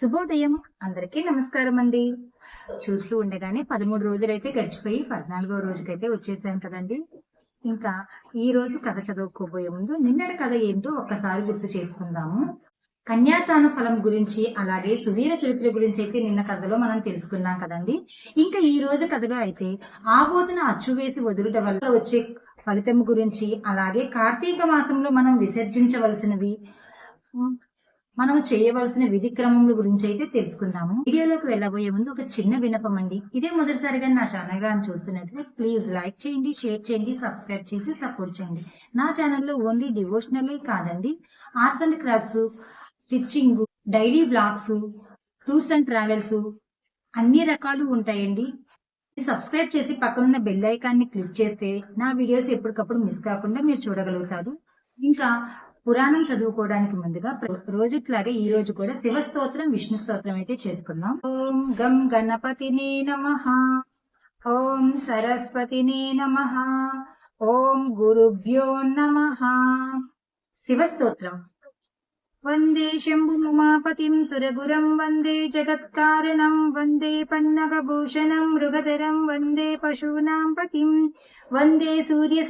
శుభోదయం. అందరికీ నమస్కారం అండి చూస్తూ ఉండగానే పదమూడు రోజులైతే గడిచిపోయి పద్నాలుగో రోజుకైతే వచ్చేసాం కదండి. ఇంకా ఈ రోజు కథ చదువుకోబోయే ముందు నిన్నటి కథ ఏంటో ఒక్కసారి గుర్తు చేసుకుందాము. కన్యాదాన ఫలం గురించి అలాగే సువీర చరిత్ర గురించి అయితే నిన్న కథలో మనం తెలుసుకున్నాం కదండి. ఇంకా ఈ రోజు కథలో అయితే ఆబోధన అచ్చు వేసి వదులుట వల్ల వచ్చే ఫలితం గురించి అలాగే కార్తీక మాసంలో మనం విసర్జించవలసినవి మనం చేయవలసిన విధి క్రమముల గురించి అయితే తెలుసుకుందాము. వీడియోలోకి వెళ్ళబోయే ముందు ఒక చిన్న వినపం అండి. ఇదే మొదటిసారిగా నా ఛానల్గా చూస్తున్నట్లయితే ప్లీజ్ లైక్ చేయండి షేర్ చేయండి సబ్స్క్రైబ్ చేసి సపోర్ట్ చేయండి. నా ఛానల్లో ఓన్లీ డివోషనల్ కాదండి. Arts and crafts stitching daily blogs tours and travels అన్ని రకాలు ఉంటాయండి. సబ్స్క్రైబ్ చేసి పక్కనున్న బెల్ ఐకాన్ని క్లిక్ చేస్తే నా వీడియోస్ ఎప్పటికప్పుడు మిస్ కాకుండా మీరు చూడగలుగుతారు. ఇంకా పురాణం చదువుకోవడానికి ముందుగా ప్ర- రోజుట్లాగే ఈ రోజు కూడా శివ స్తోత్రం విష్ణు స్తోత్రం అయితే చేసుకుందాం. ఓం గం గణపతినే నమ. ఓం సరస్వతినే నమ. ఓం గురుభ్యో నమ. శివ वन्दे शम्भुमुमापतिम् सुरगुरम् वन्दे जगत्कारणम् वन्दे पन्नकभूषणं मृगधरम् वन्दे पशूनाम् पतिम् वन्दे सूर्य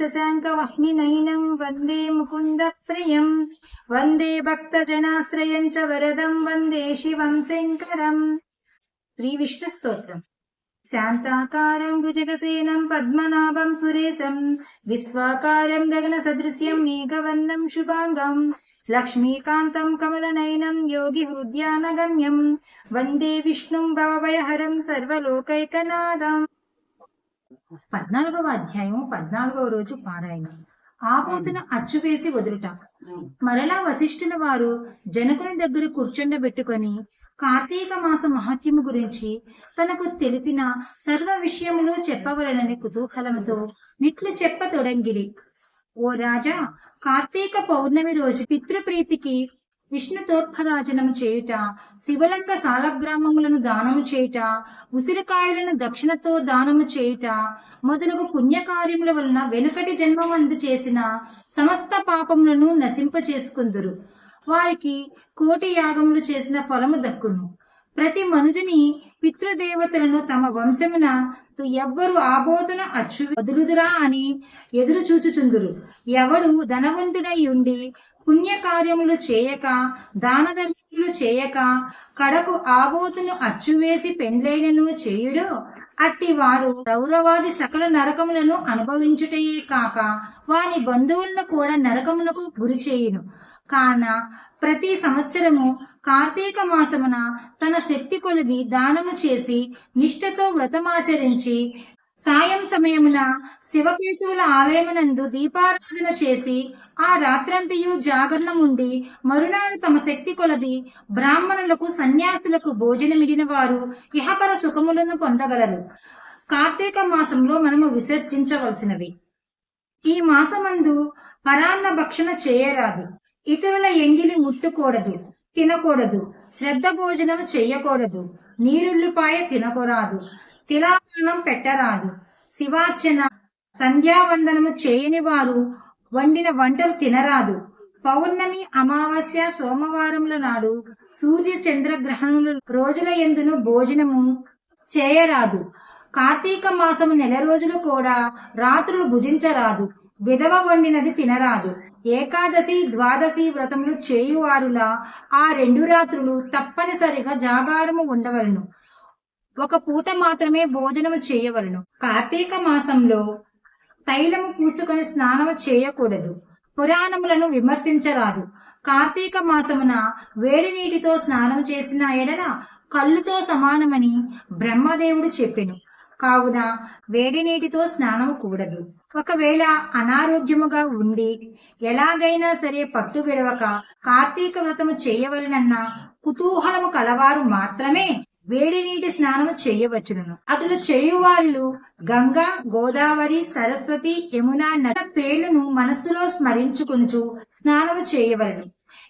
वन्दे मुकुन्दप्रियम् वन्दे भक्तजनाश्रयम् च वरदम् वन्दे शिवम् शङ्करम् श्रीविष्णुस्तोत्रम्। शान्ताकारम् भुजगसेनम् पद्मनाभम् सुरेशम् विश्वाकारम् गगनसदृश्यम् मेघवन्दम् शुभाङ्गम् విశ్వాకారం గగన సదృశ్యం లక్ష్మీకాంతం కమలనయనం యోగి హృద్యానగమ్యం. వందే విష్ణుం భవభయహరం సర్వలోకైకనాథం. పద్నాలుగవ అధ్యాయం పద్నాలుగవ రోజు పారాయణం. ఆపోతున అచ్చువేసి వదులుట. మరలా వశిష్ఠుల వారు జనకుని దగ్గర కూర్చుండబెట్టుకొని కార్తీక మాస మహత్యము గురించి తనకు తెలిసిన సర్వ విషయములు చెప్పవలనని కుతూహలముతో నిట్లు చెప్ప తొడంగిరి. ఓ రాజా కార్తీక పౌర్ణమి రోజు పితృప్రీతికి విష్ణు తోర్పరాజనము చేయుట శివలంక సాలగ్రామములను దానము చేయుట ఉసిరికాయలను దక్షిణతో దానము చేయుట మొదలగు పుణ్యకార్యముల వలన వెనుకటి జన్మమందు చేసిన సమస్త పాపములను నశింప చేసుకుందురు వారికి కోటి యాగములు చేసిన ఫలము దక్కును. ప్రతి మనుజుని పితృదేవతలను తమ వంశమున ఎవ్వరు ఆబోతున అచ్చు వదులుదురా అని ఎదురు చూచుచుందురు. ఎవడు ధనవంతుడై ఉండి పుణ్యకార్యములు చేయక దాన ధర్మములు చేయక కడకు ఆబోతును అచ్చువేసి పెండ్లైనను చేయుడు అట్టివాడు రౌరవాది సకల నరకములను అనుభవించుటయే కాక వాని బంధువులను కూడా నరకములకు గురి చేయును. కాన ప్రతి సంవత్సరము కార్తీక మాసమున తన శక్తి కొలిది దానము చేసి నిష్ఠతో వ్రతమాచరించి సాయం సమయమున శివకేశవుల ఆలయమునందు దీపారాధన చేసి ఆ రాత్రంతయు జాగరణముండి మరునాడు తమ శక్తి కొలది బ్రాహ్మణులకు సన్యాసులకు భోజనమిడిన వారు ఇహపర సుఖములను పొందగలరు. కార్తీక మాసంలో మనము విసర్జించవలసినవి. ఈ మాసమందు పరాన్న భక్షణ చేయరాదు. ఇతరుల ఎంగిలి ముట్టుకూడదు తినకూడదు శ్రద్ధ భోజనం చెయ్యకూడదు నీరుల్లిపాయ తినకూరాదు తిలాసనం పెట్టరాదు శివార్చన సంధ్యావందనము చేయని వారు వండిన వంటలు తినరాదు. పౌర్ణమి అమావాస్య సోమవారముల నాడు సూర్య చంద్ర గ్రహణముల రోజుల ఎందును భోజనము చేయరాదు. కార్తీక మాసము నెల రోజులు కూడా రాత్రులు భుజించరాదు విధవ వండినది తినరాదు. ఏకాదశి ద్వాదశి వ్రతములు చేయువారులా ఆ రెండు రాత్రులు తప్పనిసరిగా జాగారము ఉండవలను. ఒక పూట మాత్రమే భోజనము చేయవలను. కార్తీక మాసంలో తైలము పూసుకొని స్నానము చేయకూడదు. పురాణములను విమర్శించరాదు. కార్తీక మాసమున వేడి నీటితో స్నానం చేసిన ఎడల కళ్ళుతో సమానమని బ్రహ్మదేవుడు చెప్పెను. కావున? వేడి నీటితో స్నానము కూడదు. ఒకవేళ అనారోగ్యముగా ఉండి ఎలాగైనా సరే పట్టు విడవక కార్తీక వ్రతము చేయవలనన్న కుతూహలము కలవారు మాత్రమే వేడి నీటి స్నానము చేయవచ్చును. అటులు చేయువాళ్ళు గంగా గోదావరి సరస్వతి యమున నద పేర్లను మనస్సులో స్మరించుకొనుచు స్నానము చేయవలను.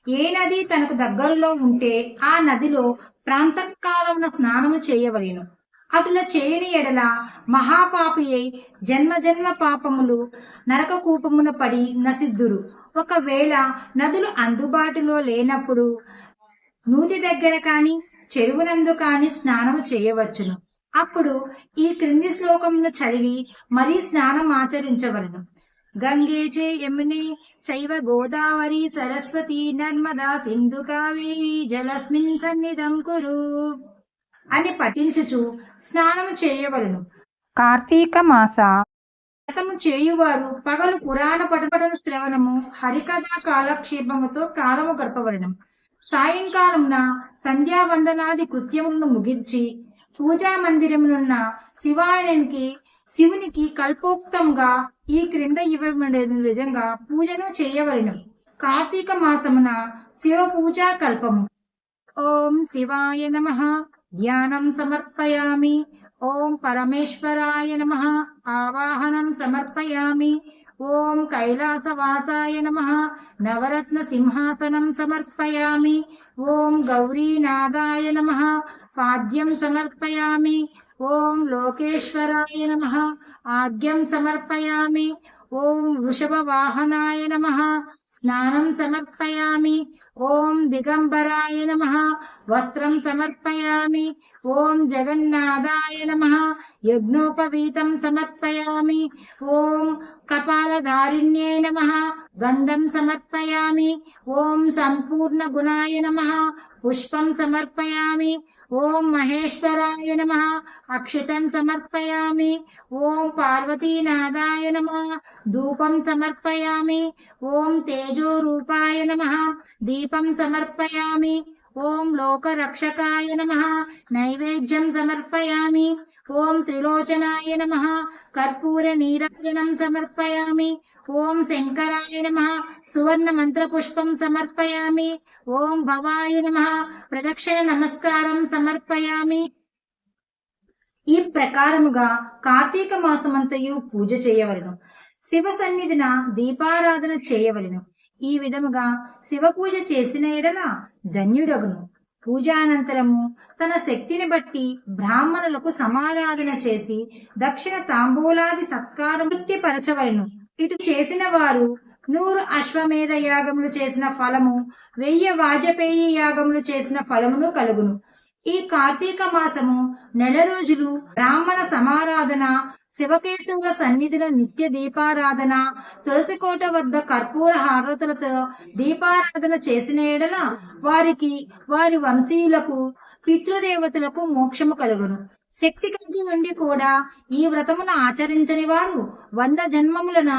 ఏ నది తనకు దగ్గరలో ఉంటే ఆ నదిలో ప్రాంతకాలమున స్నానము చేయవలెను. అటుల చేయని ఎడల మహాపాపి అయి జన్మ జన్మ పాపములు నరక కూపమున పడి నసిద్దురు ఒకవేళ నదులు అందుబాటులో లేనప్పుడు నూతి దగ్గర కాని చెరువునందు కాని స్నానము చేయవచ్చును. అప్పుడు ఈ క్రింది శ్లోకమును చదివి మరీ స్నానం ఆచరించవలను గంగే చే యమునే చైవ గోదావరి సరస్వతి నర్మదా సింధు కావేరి జలస్మిన్ సన్నిధం కురు. అని పఠించుచు స్నానము చేయవలను. కార్తీక మాస. వ్రతము చేయువారు పగలు పురాణ పటపటను శ్రవణము హరికథా కాలక్షేపముతో కాలము గడపవలను. సాయంకాలమున సంధ్యావందనాది కృత్యములను ముగించి పూజా మందిరమునున్న శివాలయానికి శివునికి కల్పోక్తంగా ఈ క్రింద ఇవ్వబడిన విధంగా పూజను చేయవలను. కార్తీక మాసమున శివ పూజా కల్పము. ఓం శివాయ నమ. ధ్యానం సమర్పయామి ఓం పరమేశ్వరాయ నమ ఆవాహనం సమర్పయామి ఓం కైలాసవాసాయ నమ నవరత్న సింహాసనం సమర్పయామి ఓం గౌరీనాథాయ నమ పాద్యం సమర్పయామి ఓం లోకేశ్వరాయ నమ ఆద్యం సమర్పయామి ఓం వృషభవాహనాయ నమ. స్నానం సమర్పయామి. ఓం దిగంబరాయ నమ. వస్త్రం సమర్పయామి. ఓం జగన్నాథాయ నమ. యజ్ఞోపవీతం సమర్పయామి. ఓం కపాలధారిణ్యే నమ. గంధం సమర్పయామి. ఓం సంపూర్ణ గుణాయ నమ. పుష్పం సమర్పయామి. ॐ महेश्वराय नमः। अक्षितम् समर्पयामि। ॐ पार्वतीनादाय नमः। धूपम् समर्पयामि। ॐ तेजोरूपाय नमः। दीपम् समर्पयामि। ॐ लोकरक्षकाय नमः। नैवेद्यम् समर्पयामि। ॐ त्रिलोचनाय नमः। कर्पूरनीरञ्जनम् समर्पयामि। ఓం శంకరాయ నమ. సువర్ణ మంత్ర పుష్పం సమర్పయామి. ఓం భవాయ నమ. ప్రదక్షిణ నమస్కారం సమర్పయామి. ఈ ప్రకారముగా కార్తీక మాసమంతయు పూజ చేయవలను. శివ సన్నిధిన దీపారాధన చేయవలను. ఈ విధముగా శివ పూజ చేసిన ఎడల ధన్యుడగును. పూజానంతరము తన శక్తిని బట్టి బ్రాహ్మణులకు సమారాధన చేసి దక్షిణ తాంబూలాది సత్కారం వృత్తిపరచవలను. ఇటు చేసిన వారు నూరు అశ్వమేధ యాగములు చేసిన ఫలము వెయ్యి వాజపేయి యాగములు చేసిన ఫలమును కలుగును. ఈ కార్తీక మాసము నెల రోజులు బ్రాహ్మణ సమారాధన శివకేశవుల సన్నిధిలో నిత్య దీపారాధన తులసికోట వద్ద కర్పూర హారతులతో దీపారాధన చేసిన ఎడల వారికి వారి వంశీయులకు పితృదేవతలకు మోక్షము కలుగును. శక్తి కలిగి ఉండి కూడా ఈ వ్రతమును ఆచరించని వారు వంద జన్మములన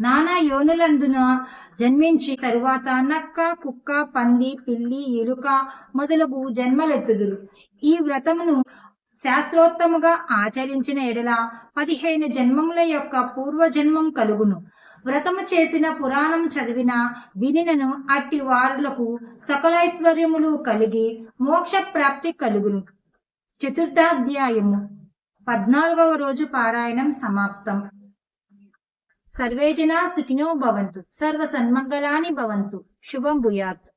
నానా యోనులందున జన్మించి తరువాత నక్క కుక్క పంది పిల్లి ఎలుక మొదలగు జన్మలెత్తుదురు. ఈ వ్రతమును శాస్త్రోత్తముగా ఆచరించిన ఎడల పదిహేను జన్మముల యొక్క పూర్వజన్మం కలుగును. వ్రతము చేసిన పురాణం చదివిన వినినను అట్టి వారులకు సకలైశ్వర్యములు కలిగి మోక్ష ప్రాప్తి కలుగును. చతుర్థాధ్యాయము. పద్నాలుగవ రోజు పారాయణం సమాప్తం. సర్వేజనా సుఖినో భవంతు. సర్వ సన్మంగళాని భవంతు. శుభం భూయాత్.